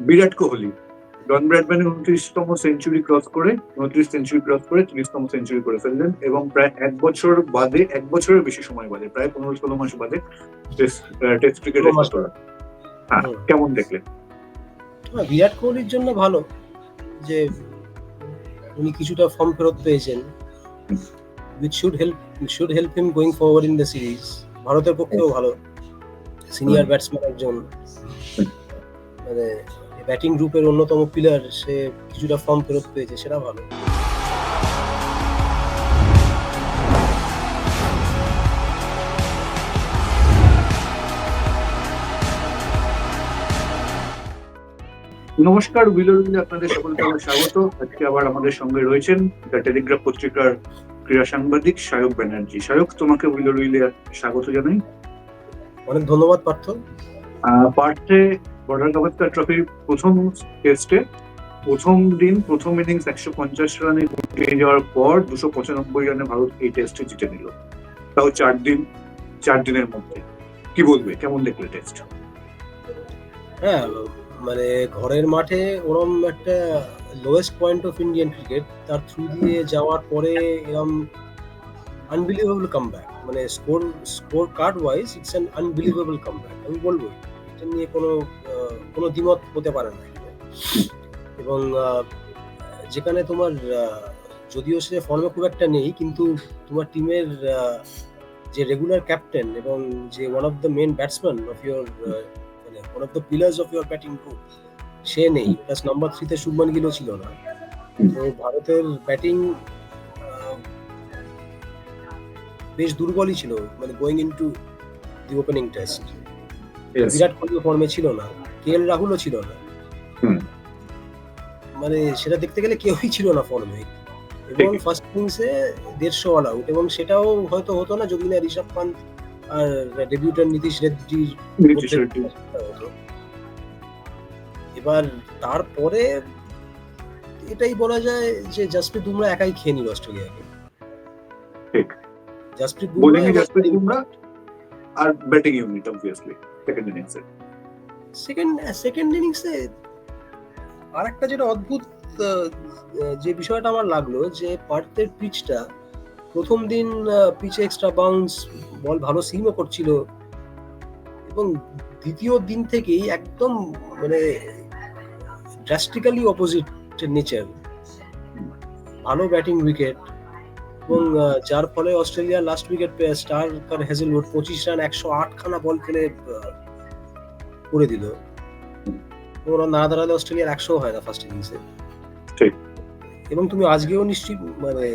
বিরাট Kohli Don Bradman উনত্রিশতম century cross করে উনত্রিশ সেঞ্চুরি ক্রস করে তিরিশতম সেঞ্চুরি করে ফেললেন এবং প্রায় এক বছর বাদে এক বছরের বেশি সময় বাদে প্রায় পনেরো ষোলো মাস বাদে টেস্ট ক্রিকেটে হ্যাঁ কেমন দেখলেন? বিরাট কোহলির জন্য ভালো যে উনি কিছুটা ফর্ম ফেরত পেয়েছেন which should help should help him going forward in the series ভারতের পক্ষেও ভালো। সিনিয়র ব্যাটসম্যান একজন। মানে ব্যাটিং গ্রুপের অন্যতম প্লেয়ার সে কিছুটা ফর্ম ফেরত পেয়েছে সেটা ভালো। নমস্কার উইলর উইলে আপনাদের সকলকে আমার স্বাগত। আজকে আবার আমাদের সঙ্গে রয়েছেন দ্য টেলিগ্রাফ পত্রিকার ক্রীড়া সাংবাদিক সায়ক ব্যানার্জি। সায়ক তোমাকে উইলর উইলে স্বাগত জানাই। অনেক ধন্যবাদ পার্থ। পার্থে বর্ডার গাভাস্কার ট্রফির প্রথম টেস্টে প্রথম দিন প্রথম ইনিংস একশো পঞ্চাশ রানে পেয়ে যাওয়ার পর দুশো পঁচানব্বই রানে ভারত এই টেস্টে জিতে নিল। তাও চার দিন, চার দিনের মধ্যে। কি বলবে? কেমন দেখলে টেস্ট হ্যাঁ মানে ঘরের মাঠে ওরম একটা lowest point of Indian cricket তার থ্রু দিয়ে যাওয়ার পরে এরম আনবিলিভেবল কামব্যাক মানে score scorecard wise it's an unbelievable comeback আমি বলব। এটা নিয়ে কোনো কোনো দ্বিমত হতে পারে না। এবং যেখানে তোমার যদিও সে ফর্মে খুব একটা নেই, কিন্তু তোমার টিমের যে রেগুলার ক্যাপ্টেন এবং যে one of the main batsman of your মানে one of the pillars of your batting group সে নেই। প্লাস নাম্বার থ্রিতে শুভমান গিলও ছিল না। তো ভারতের ব্যাটিং বেশ দুর্বলই ছিল মানে going into the opening test Virat Kohli ফর্মে ছিল না কে এল রাহুলও ছিল না। মানে সেটা দেখতে গেলে কেউই ছিল না ফর্মে এবং ফার্স্ট ইনিংসে দেড়শো অল আউট এবং সেটাও হয়তো হতো না যদি না ঋষভ পান্ত আর ডেবিউটার নীতিশ রেড্ডির রেড্ডি। এবার তারপরে এটাই বলা যায় যে জাসপ্রীত বুমরা একাই খেয়ে নিল অস্ট্রেলিয়াকে। ঠিক। জাসপ্রীত বুমরা আর ব্যাটিং ইউনিট অবভিয়াসলি সেকেন্ড ইনিংসে সেকেন্ড সেকেন্ড ইনিংসে আর একটা যেটা অদ্ভুত যে বিষয়টা আমার লাগল, যে পার্থের পিচটা প্রথম দিন পিচে এক্সট্রা বাউন্স বল ভালো সিমও করছিল এবং দ্বিতীয় দিন থেকেই একদম মানে ড্রাস্টিক্যালি অপোজিট নেচার ভালো ব্যাটিং উইকেট এবং যার ফলে অস্ট্রেলিয়া লাস্ট উইকেট পেয়ে স্টার কার হেজেলউড পঁচিশ রান একশো আটখানা বল খেলে করে দিল। ওরা না দাঁড়ালে অস্ট্রেলিয়ার একশো হয় না ফার্স্ট ইনিংসে এবং তুমি আজকেও নিশ্চয়ই মানে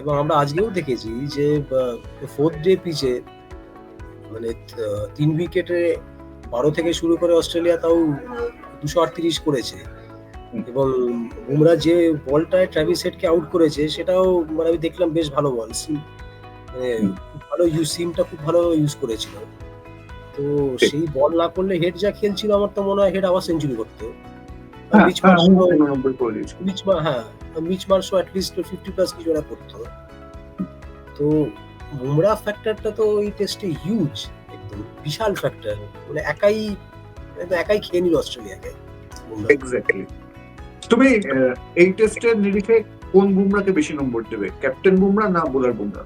এবং আমরা আজকেও দেখেছি যে ফোর্থ ডে পিচে মানে তিন উইকেটে বারো থেকে শুরু করে অস্ট্রেলিয়া তাও দুশো আটত্রিশ করেছে। এবং বুমরা যে বলটায় ট্রাভিস হেডকে আউট করেছে সেটাও মানে আমি দেখলাম বেশ ভালো বল। সিম মানে খুব ভালো ইউজ সিমটা খুব ভালো ইউজ করেছিল। তো সেই বল না করলে হেড যা খেলছিল আমার তো মনে হয় হেড আবার সেঞ্চুরি করতো। হ্যাঁ মিচ হ্যাঁ, মিচ হ্যাঁ মিচ মার্শও অ্যাটলিস্ট ফিফটি প্লাস কিছু একটা করতো। তো বুমরা ফ্যাক্টরটা তো এই টেস্টে হিউজ একদম বিশাল ফ্যাক্টর মানে একাই একাই খেয়ে নিল অস্ট্রেলিয়াকে। এক্স্যাক্টলি তুমি এই টেস্টের নিরিখে কোন বুমরাকে বেশি নম্বর দেবে? ক্যাপ্টেন বুমরা না bowler Bumrah?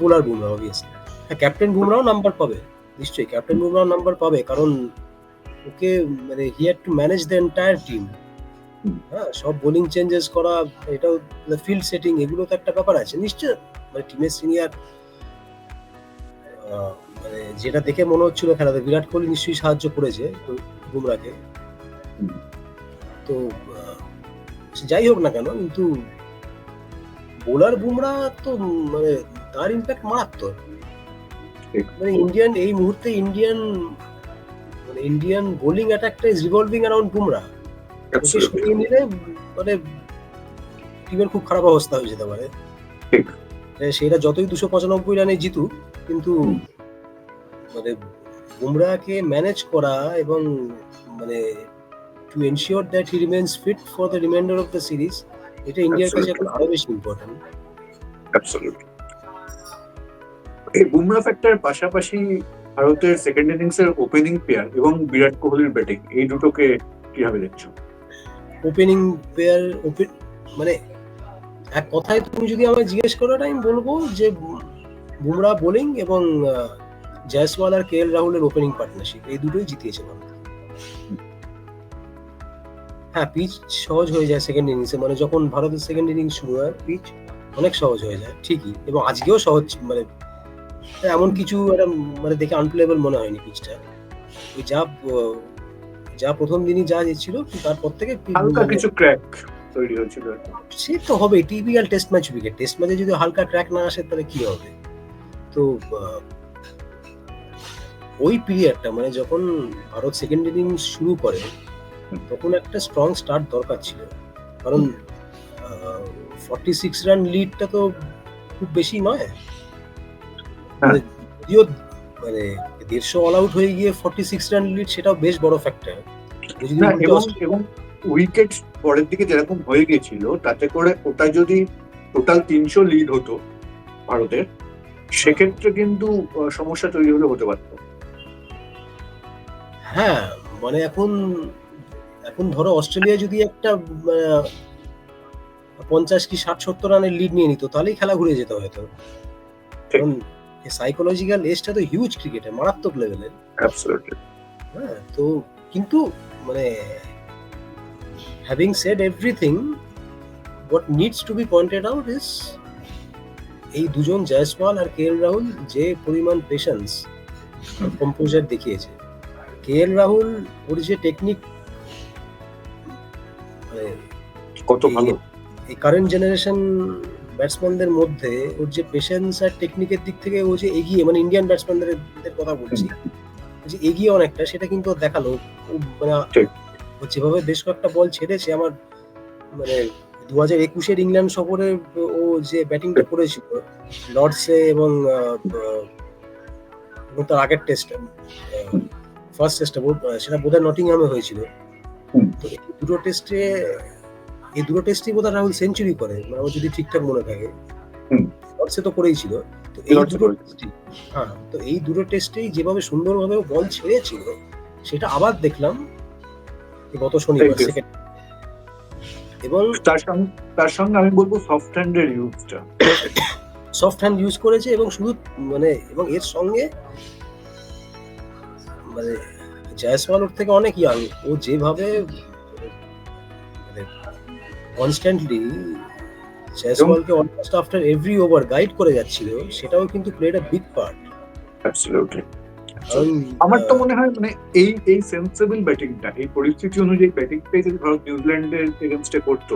Bowler Bumrah obviously হ্যাঁ ক্যাপ্টেন বুমরাও নাম্বার পাবে নিশ্চয়ই। ক্যাপ্টেন বুমরাও নাম্বার পাবে কারণ ওকে মানে he had to manage the entire team হ্যাঁ সব বোলিং চেঞ্জেস করা এটাও ফিল্ড সেটিং এগুলো তো একটা ব্যাপার আছে। নিশ্চয় মানে টিমের সিনিয়র মানে যেটা দেখে মনে হচ্ছিল খেলাতে বিরাট কোহলি নিশ্চয়ই সাহায্য করেছে বুমরাকে। তো যাই হোক না কেন কিন্তু বোলার বুমরা তো মানে তার ইম্প্যাক্ট মারাত্মক। মানে ইন্ডিয়ান এই মুহূর্তে ইন্ডিয়ান মানে ইন্ডিয়ান বোলিং অ্যাটাকটা ইজ রিভলভিং অ্যারাউন্ড বুমরা। ওকে সরিয়ে নিলে মানে টিমের খুব খারাপ অবস্থা হয়ে যেতে পারে। সেটা যতই দুশো পঁচানব্বই রানে জিতুক কিন্তু মানে বুমরাকে ম্যানেজ করা এবং মানে to ensure that he remains fit for the reminder of the series এটা ইন্ডিয়ার কাছে এখন Absolutely. আরও বেশি ইম্পর্টেন্ট Absolutely. এই বুমরা ফ্যাক্টরের পাশাপাশি ভারতের সেকেন্ড ইনিংস এর ওপেনিং পেয়ার এবং বিরাট কোহলির ব্যাটিং এই দুটোকে কীভাবে দেখছ ওপেনিং পেয়ার ওপেন মানে এক কথায় তুমি যদি আমায় জিজ্ঞেস করো আমি বলব যে বুমরা বোলিং এবং জয়সওয়াল আর কে এল রাহুলের ওপেনিং পার্টনারশিপ এই দুটোই জিতিয়েছে ভারত হ্যাঁ পিচ সহজ হয়ে যায় সেকেন্ড ইনিংসে মানে যখন ভারতের সেকেন্ড ইনিংস শুরু হয় পিচ অনেক সহজ হয়ে যায় ঠিকই। এবং আজকেও সহজ মানে এমন কিছু একটা মানে দেখে আনপ্লেবল মনে হয়নি পিচটা ওই যা যা প্রথম দিনই যা ছিল তারপর থেকে হালকা মানে- কিছু ক্র্যাক তৈরি হয়েছিল। সে তো হবে টিভি আর টেস্ট ম্যাচ উইকেট টেস্ট ম্যাচে যদি হালকা ক্র্যাক না আসে তাহলে কি হবে? তো ওই পিরিয়ডটা মানে যখন ভারত সেকেন্ড ইনিংস শুরু করে তখন একটা স্ট্রং স্টার্ট দরকার ছিল। কারণ ফর্টি সিক্স রান লিডটা তো খুব বেশি নয়। মানে যদিও মানে দেড়শো অল আউট হয়ে গিয়ে ফর্টি সিক্স রান লিড সেটাও বেশ বড় ফ্যাক্টর এবং উইকেট পরের দিকে যেরকম হয়ে গেছিল তাতে করে ওটা যদি টোটাল তিনশো লিড হতো ভারতের সেক্ষেত্রে কিন্তু সমস্যা তৈরি হলে হতে পারত। হ্যাঁ মানে এখন এখন ধরো অস্ট্রেলিয়া যদি একটা পঞ্চাশ কি ষাট সত্তর রানের লিড নিয়ে নিত তাহলেই খেলা ঘুরে যেত হয়তো। কারণ সাইকোলজিক্যাল এজটা তো হিউজ ক্রিকেটে মারাত্মক লেভেলের হ্যাঁ তো কিন্তু মানে having said everything what needs to be pointed out is এই দুজন জয়সওয়াল আর কে এল রাহুল যে পরিমাণ পেশেন্স কম্পোজার দেখিয়েছে। কে এল রাহুল ওর যে টেকনিক কত ভালো। এই কারেন্ট জেনারেশন ব্যাটসম্যানদের মধ্যে ওর যে পেশেন্স আর টেকনিকের দিক থেকে ও যে এগিয়ে মানে ইন্ডিয়ান ব্যাটসম্যানদের কথা বলছি যে এগিয়ে অনেকটা সেটা কিন্তু দেখাল। ও মানে যেভাবে বেশ কয়েকটা বল ছেড়েছে আমার মানে দু হাজার একুশের ইংল্যান্ড সফরে ও যে ব্যাটিংটা করেছিল লর্ডসে এবং তার আগের টেস্টে ফার্স্ট টেস্টে সেটা বোধহয় নটিংহামে হয়েছিল। তো দুটো টেস্টে এই দুটো টেস্টই বোধহয় রাহুল সেঞ্চুরি করে মানে আমার যদি ঠিকঠাক মনে থাকে। লর্ডসে তো করেই ছিল। তো এই দুটো হ্যাঁ তো এই দুটো টেস্টেই যেভাবে সুন্দরভাবে বল ছেড়েছিল সেটা আবার দেখলাম গত শনিবার সেকেন্ড এবং তার সঙ্গে তার সঙ্গে আমি বলব সফট হ্যান্ডের ইউজটা সফট হ্যান্ড ইউজ করেছে এবং শুধু মানে এবং এর সঙ্গে মানে জয়সওয়াল ওর থেকে অনেক ইয়াং ও যেভাবে মানে constantly জয়সওয়ালকে almost after every over guide করে যাচ্ছিল সেটাও কিন্তু played a big part absolutely আমার তো মনে হয় মানে এই এই সেন্সেবল ব্যাটিংটা এই পরিস্থিতি অনুযায়ী ব্যাটিংটাই যদি ভারত নিউজিল্যান্ডের এগেনস্টে করতো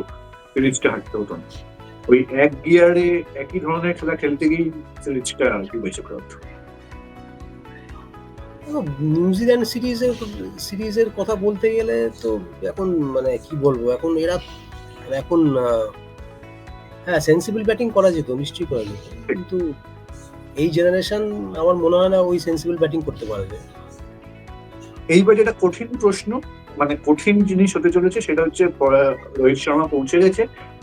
সিরিজটা হারতে হতো না। ওই এক গিয়ারে একই ধরনের খেলা খেলতে গিয়েই সিরিজটা আর কি বেঁচে ভারত নিউজিল্যান্ড সিরিজের সিরিজের কথা বলতে গেলে তো এখন মানে কি বলব এখন এরা এখন হ্যাঁ সেন্সিবল ব্যাটিং করা যেত নিশ্চয়ই করা যেত। কিন্তু এই জেনারেশন আমার মনে হয় না ওই সেন্সিবল ব্যাটিং করতে পারবে। এইবার যেটা কঠিন প্রশ্ন মানে কঠিন জিনিস হতে চলেছে সেটা হচ্ছে রোহিত শর্মা পৌঁছে গেছে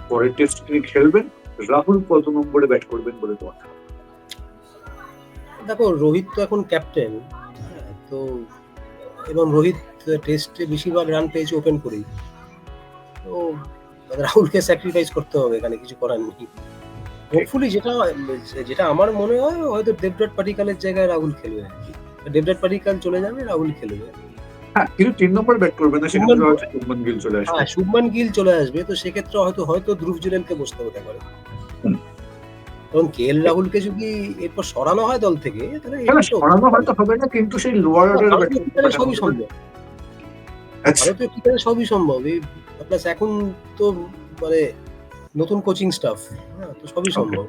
পরের টেস্ট তিনি খেলবেন রাহুল কত নম্বরে ব্যাট করবেন বলে তোমার দেখো রোহিত তো এখন ক্যাপ্টেন তো এবং রোহিত টেস্টে বেশিরভাগ রান পেয়েছে ওপেন করেই। তো রাহুলকে স্যাক্রিফাইস করতে হবে এখানে কিছু করার নেই। হোপফুলি যেটা যেটা আমার মনে হয় হয়তো দেবরাট পাটিকালের জায়গায় রাহুল খেলবে আর কি। দেবরাট পাটিকাল চলে যাবে রাহুল খেলবে। হ্যাঁ কিন্তু তিন নম্বর ব্যাট করবেন না সেক্ষেত্রে শুভমান- গিল চলে আসবে। হ্যাঁ শুভমান গিল চলে আসবে তো সেক্ষেত্রে হয়তো হয়তো ধ্রুব জুরেলকে বসতে হতে পারে। কারণ কে এল রাহুলকে যদি এরপর সরানো হয় দল থেকে তাহলে হ্যাঁ সরানো হয়তো হবে না কিন্তু সেই লোয়ার অর্ডার ভারতীয় ক্রিকেটে সবই সম্ভব। আচ্ছা। ভারতীয় ক্রিকেটে সবই সম্ভব। প্লাস এখন তো মানে নতুন কোচিং স্টাফ হ্যাঁ তো সবই সম্ভব।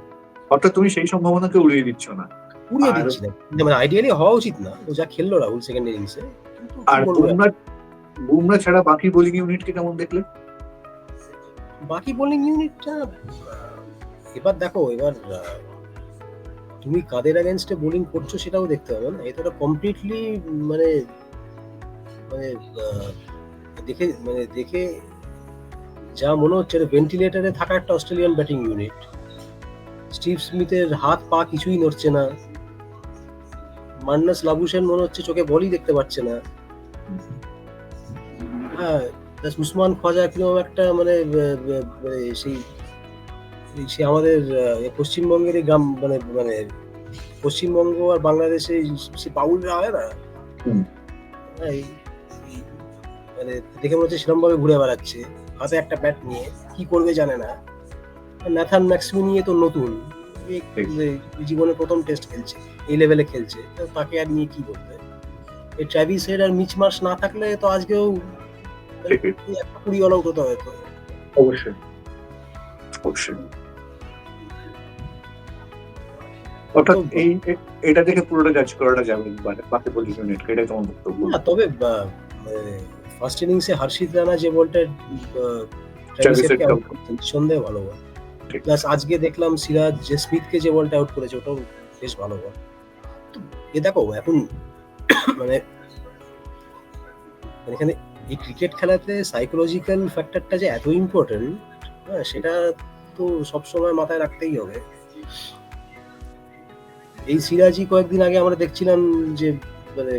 অর্থাৎ তুমি সেই সম্ভাবনাকে উড়িয়ে দিচ্ছ না। উড়িয়ে দিচ্ছি না। মানে আইডিয়ালি হওয়া উচিত না। ও যা খেললো রাহুল সেকেন্ড ইনিংসে আর বুমরা বুমরা ছাড়া বাকি বোলিং ইউনিটকে কেমন দেখলে? বাকি বোলিং ইউনিটটা এবার দেখো এবার তুমি কাদের অ্যাগেনস্টে বোলিং করছ সেটাও দেখতে হবে না। এটা কমপ্লিটলি মানে মানে দেখে মানে দেখে যা মনে হচ্ছে ভেন্টিলেটারে থাকা একটা অস্ট্রেলিয়ান ব্যাটিং ইউনিট স্টিভ স্মিথের হাত পা কিছুই নড়ছে না। মান্নাস লাবুসেন মনে হচ্ছে চোখে বলই দেখতে পাচ্ছে না। হ্যাঁ উসমান খোয়াজা কীরকম একটা মানে মানে সেই সে আমাদের পশ্চিমবঙ্গের গ্রাম মানে মানে পশ্চিমবঙ্গ আর বাংলাদেশে সে বাউলরা হয় না? মানে দেখে মনে হচ্ছে সেরকম ভাবে ঘুরে বেড়াচ্ছে। হাতে একটা ব্যাট নিয়ে। কি করবে জানে না। ন্যাথান ম্যাক্সমি নিয়ে তো নতুন। জীবনে প্রথম টেস্ট খেলছে এই লেভেলে খেলছে। তো তাকে আর নিয়ে কি করবে? এই ট্র্যাভিস হেড আর মিচ মার্শ না থাকলে তো আজকেও। একটা কুড়ি অল আউট হতে হয়তো। অবশ্যই। অবশ্যই। অর্থাৎ এই এটা দেখে পুরোটা জাজ করাটা যাবে মানে বাকি পজিশন এটাই তোমার বক্তব্য। না তবে ফার্স্ট ইনিংসে হর্ষিত রানা যে বলটা সন্দেহ ভালো বল। প্লাস আজকে দেখলাম সিরাজ জেসমিথকে যে বলটা আউট করেছে ওটাও বেশ ভালো বল। তো এ দেখো এখন মানে মানে এখানে এই ক্রিকেট খেলাতে সাইকোলজিক্যাল ফ্যাক্টরটা যে এত ইম্পর্টেন্ট হ্যাঁ সেটা তো সবসময় মাথায় রাখতেই হবে। এই সিরাজি কয়েকদিন আগে আমরা দেখছিলাম যে মানে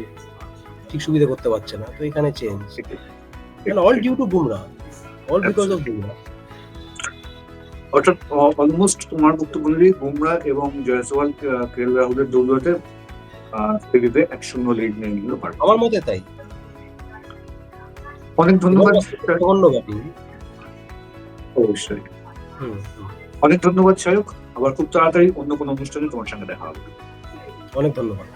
ঠিক সুবিধা করতে পারছে না তো এখানে change all due to Bumrah all because of Bumrah অর্থাৎ অলমোস্ট তোমার বক্তব্য অনুযায়ী বুমরা এবং জয়সওয়াল কে রাহুলের দৌলতে সিরিজে এক শূন্য লিড নিয়ে নিল। আমার মতে তাই। অনেক ধন্যবাদ। ব্যাটিং অবশ্যই। অনেক ধন্যবাদ সায়ক আবার খুব তাড়াতাড়ি অন্য কোনো অনুষ্ঠানে তোমার সঙ্গে দেখা হবে। অনেক ধন্যবাদ।